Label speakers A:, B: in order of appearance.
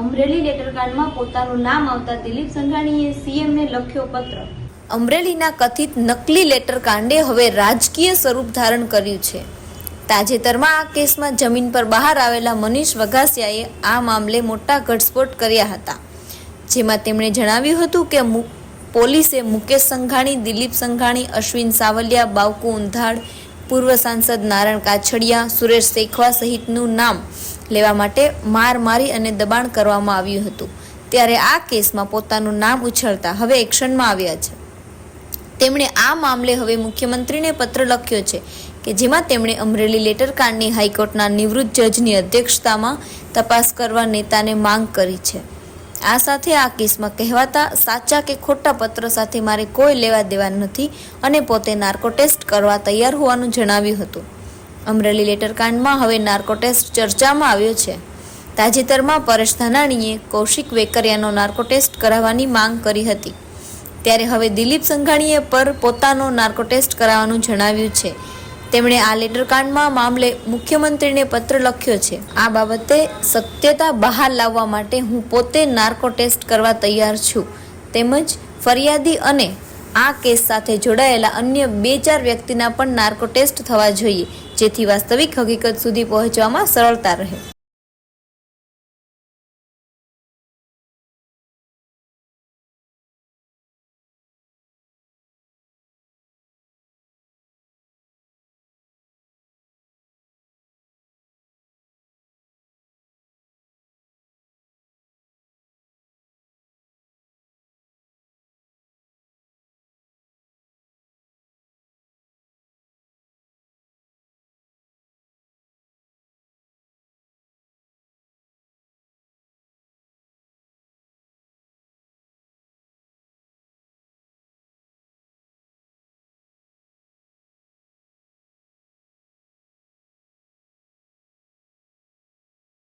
A: અમરેલી લેટરકાંડમાં પોતાનું નામ આવતા દિલીપ સંઘાણીએ સીએમને લખ્યો પત્ર. અમરેલીના કથિત નકલી લેટર કાંડે હવે રાજકીય સ્વરૂપ ધારણ કર્યું છે. તાજેતરમાં આ કેસમાં જમીન પર બહાર આવેલા મનીષ વઘાસિયાએ આ મામલે મોટા ઘટસ્ફોટ કર્યા હતા. જેમાં તેમણે જણાવ્યું હતું કે પોલીસે મુકેશ સંઘાણી, દિલીપ સંઘાણી, અશ્વિન સાવલિયા બાવકુ ઉંધાડ પૂર્વ સાંસદ નારાયણ કાછડિયા, સુરેશ શેખવા સહિતનું નામ લેવા માટે માર મારી અને દબાણ કરવામાં આવ્યું હતું. ત્યારે આ કેસમાં પોતાનું નામ ઉછળતા હવે એક્શનમાં આવ્યા છે. તેમણે આ મામલે હવે મુખ્યમંત્રીને પત્ર લખ્યો છે કે જેમાં તેમણે અમરેલી લેટર કાંડની હાઈકોર્ટના નિવૃત્ત જજની અધ્યક્ષતામાં તપાસ કરવા નેતાને માંગ કરી છે. આ સાથે આ કેસમાં કહેવાતા સાચા કે ખોટા પત્ર સાથે મારે કોઈ લેવા દેવા નથી અને પોતે નાર્કો ટેસ્ટ કરવા તૈયાર હોવાનું જણાવ્યું હતું. અમરેલી લેટર કાંડમાં હવે નાર્કો ટેસ્ટ ચર્ચામાં આવ્યો છે. તાજેતરમાં પરેશ ધાનાણીએ કૌશિક વેકરિયાનો નાર્કો ટેસ્ટ કરાવવાની માંગ કરી હતી. ત્યારે હવે દિલીપ સંઘાણીએ પર પોતાનો નાર્કો ટેસ્ટ કરાવવાનું જણાવ્યું છે. તેમણે આ લેટર કાંડમાં મામલે મુખ્યમંત્રીને પત્ર લખ્યો છે. આ બાબતે સત્યતા બહાર લાવવા માટે હું પોતે નાર્કો ટેસ્ટ કરવા તૈયાર છું. તેમજ ફરિયાદી અને આ કેસ સાથે જોડાયેલા અન્ય બે ચાર વ્યક્તિના પણ નાર્કો ટેસ્ટ થવા જોઈએ. જેથી વાસ્તવિક હકીકત સુધી પહોંચવામાં સરળતા રહે.